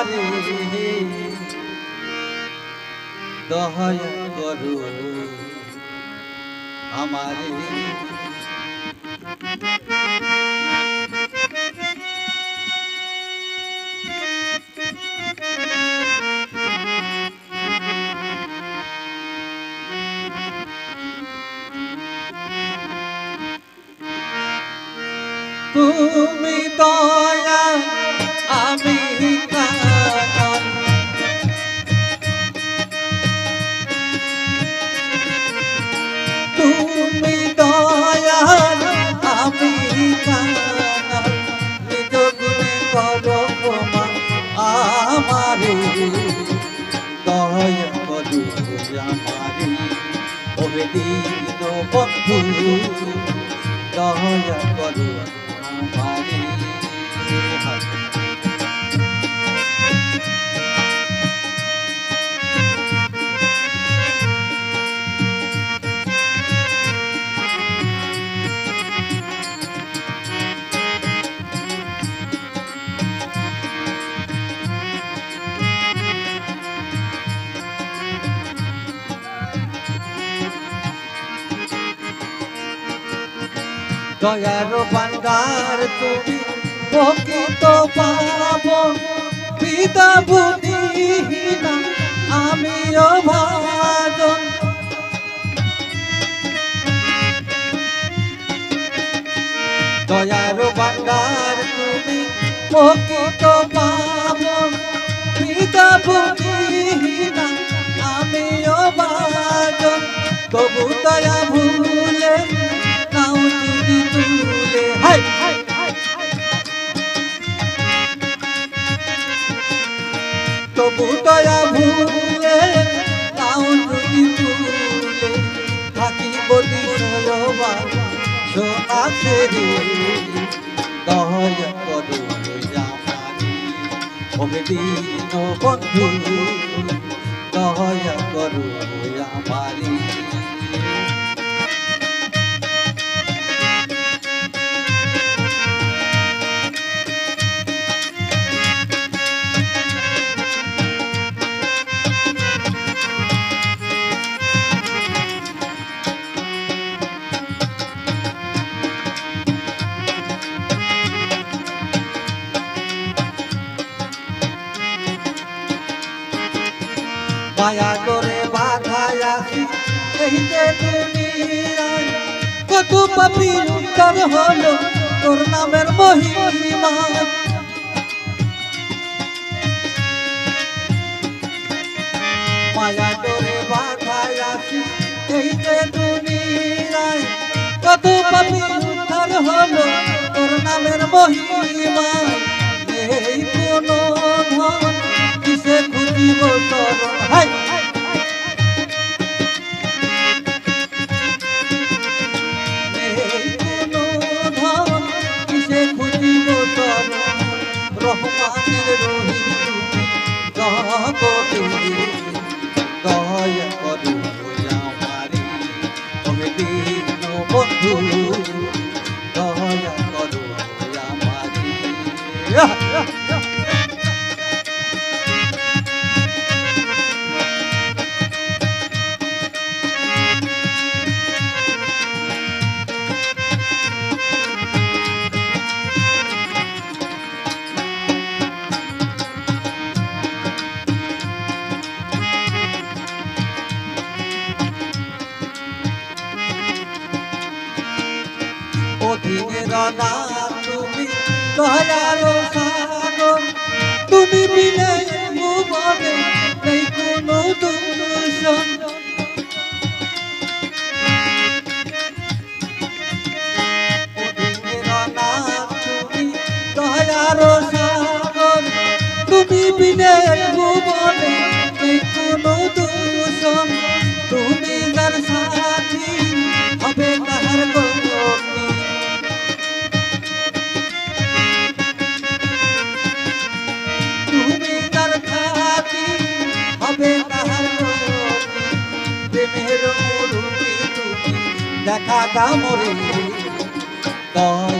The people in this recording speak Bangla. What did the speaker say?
আমারে দয়া করো আমারে। তুমি দয়া বন্ধু দয়া করো আমারে দয়ার ভান্ডার তুমি, প্রকৃত পাবন পিতা বুদ্ধিহীনা আমিও ভাজন দয়ার ভান্ডার তুমি, প্রকৃত পাবন পিতা বুদ্ধিহীনা তবু দয়া ভুলে নাও যদি তুলে থাকি বলি আছে দয়া করো দিন বন্ধু দয়া করো আমারি। মায়া করে বাধায় আসি এই যে দুনিয়ায় কত পাপি উত্তর হলো, তোর নামের মহিমা। মায়া করে বাধায় আসি এই যে দুনিয়ায় কত পাপি উত্তর হলো, তোর নামের মহিমা। দয়া করো আমারে না তুমি দয়ার দেখা দামরে দয়া